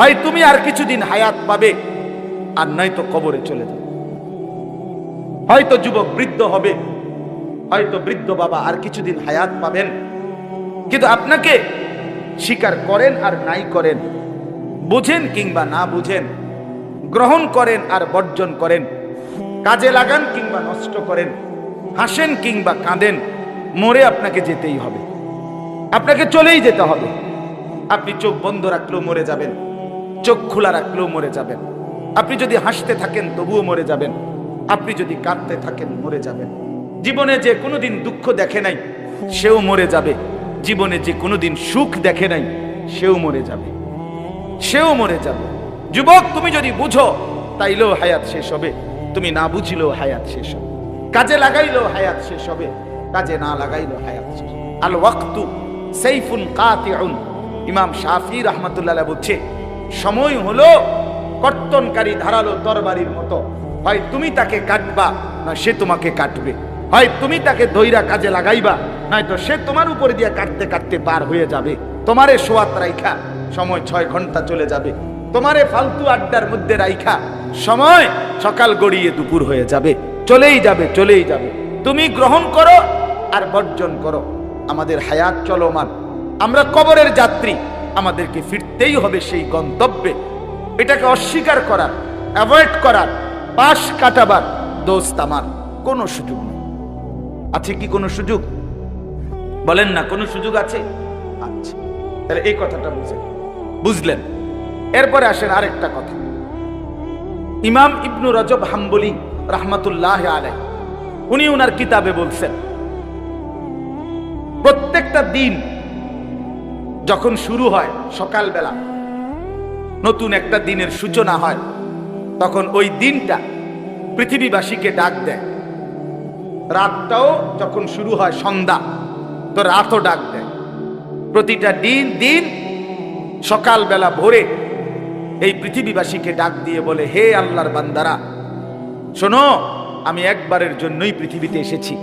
হয় তুমি আর কিছুদিন হায়াত পাবে, আর নয়তো কবরে চলে যাবে। হয়তো যুবক বৃদ্ধ হবে, হয়তো বৃদ্ধ বাবা আর কিছুদিন হায়াত পাবেন, কিন্তু আপনাকে স্বীকার করেন আর নাই করেন, বুঝেন কিংবা না বুঝেন, গ্রহণ করেন আর বর্জন করেন, কাজে লাগান কিংবা নষ্ট করেন, হাসেন কিংবা কাঁদেন, মরে আপনাকে যেতেই হবে। আপনাকে চলেই যেতে হবে। আপনি চোখ বন্ধ রাখলেও মরে যাবেন। চোখ খোলা রাখলেও মরে যাবেন। আপনি যদি হাসতে থাকেন, তবুও মরে যাবেন। আপনি যদি কাঁদতে থাকেন, মরে যাবেন। জীবনে যে কোনোদিন দুঃখ দেখে নাই, সেও মরে যাবে। জীবনে যে কোনোদিন সুখ দেখে নাই, সেও মরে যাবে। সেও মরে যাবে। যুবক, তুমি যদি বুঝো, তাইলেও হায়াত শেষ হবে। তুমি না বুঝিলেও হায়াত শেষ হবে। কাজে লাগাইলেও হায়াত শেষ হবে। কাজে না লাগাইলেও হায়াত শেষ। আল ওয়াক্তু সাইফুন কাতিউন। ইমাম শাফি রহমাতুল্লাহ বলছে সময় হলো কর্তনকারী ধারালো তরবারির মতো। হয় তুমি তাকে কাটবা, না সে তোমাকে কাটবে। হয় তুমি তাকে দইরা কাজে লাগাইবা, নয়তো সে তোমার উপর দিয়ে কাটতে কাটতে পার হয়ে যাবে। তোমারে সোয়াত রাইখা, সময় ছয় ঘণ্টা চলে যাবে। তোমারে ফালতু আড্ডার মধ্যে রাইখা, সময় সকাল গড়িয়ে দুপুর হয়ে যাবে। চলেই যাবে চলেই যাবে। তুমি গ্রহণ করো আর বর্জন করো। আমাদের হায়াত চলমান। আমরা কবরের যাত্রী। আমাদেরকে ফিরতেই হবে সেই গন্তব্যে। এটাকে অস্বীকার করার অ্যাভয়েড করার, পাশ কাটাবার দোস্ত আমার কোনো সুযোগ নেই। আছে কি কোনো সুযোগ? বলেন না, কোনো সুযোগ আছে? আচ্ছা তাহলে এই কথাটা বুঝেন। বুঝলেন? এরপরে আসেন আরেকটা কথা। ইমাম ইবনু রজব হাম্বলি রহমাতুল্লাহ আলাই উনি ওনার কিতাবে বলছেন, প্রত্যেকটা দিন যখন শুরু হয় সকালবেলা, নতুন একটা দিনের সূচনা হয়, তখন ওই দিনটা পৃথিবীবাসীকে ডাক দেয়। রাতটাও যখন শুরু হয় সন্ধ্যা, তো রাতও ডাক দেয়। প্রতিটা দিন দিন সকালবেলা ভোরে এই পৃথিবীবাসীকে ডাক দিয়ে বলে, হে আল্লাহর বান্দারা, শোনো, আমি একবারের জন্যই পৃথিবীতে এসেছি।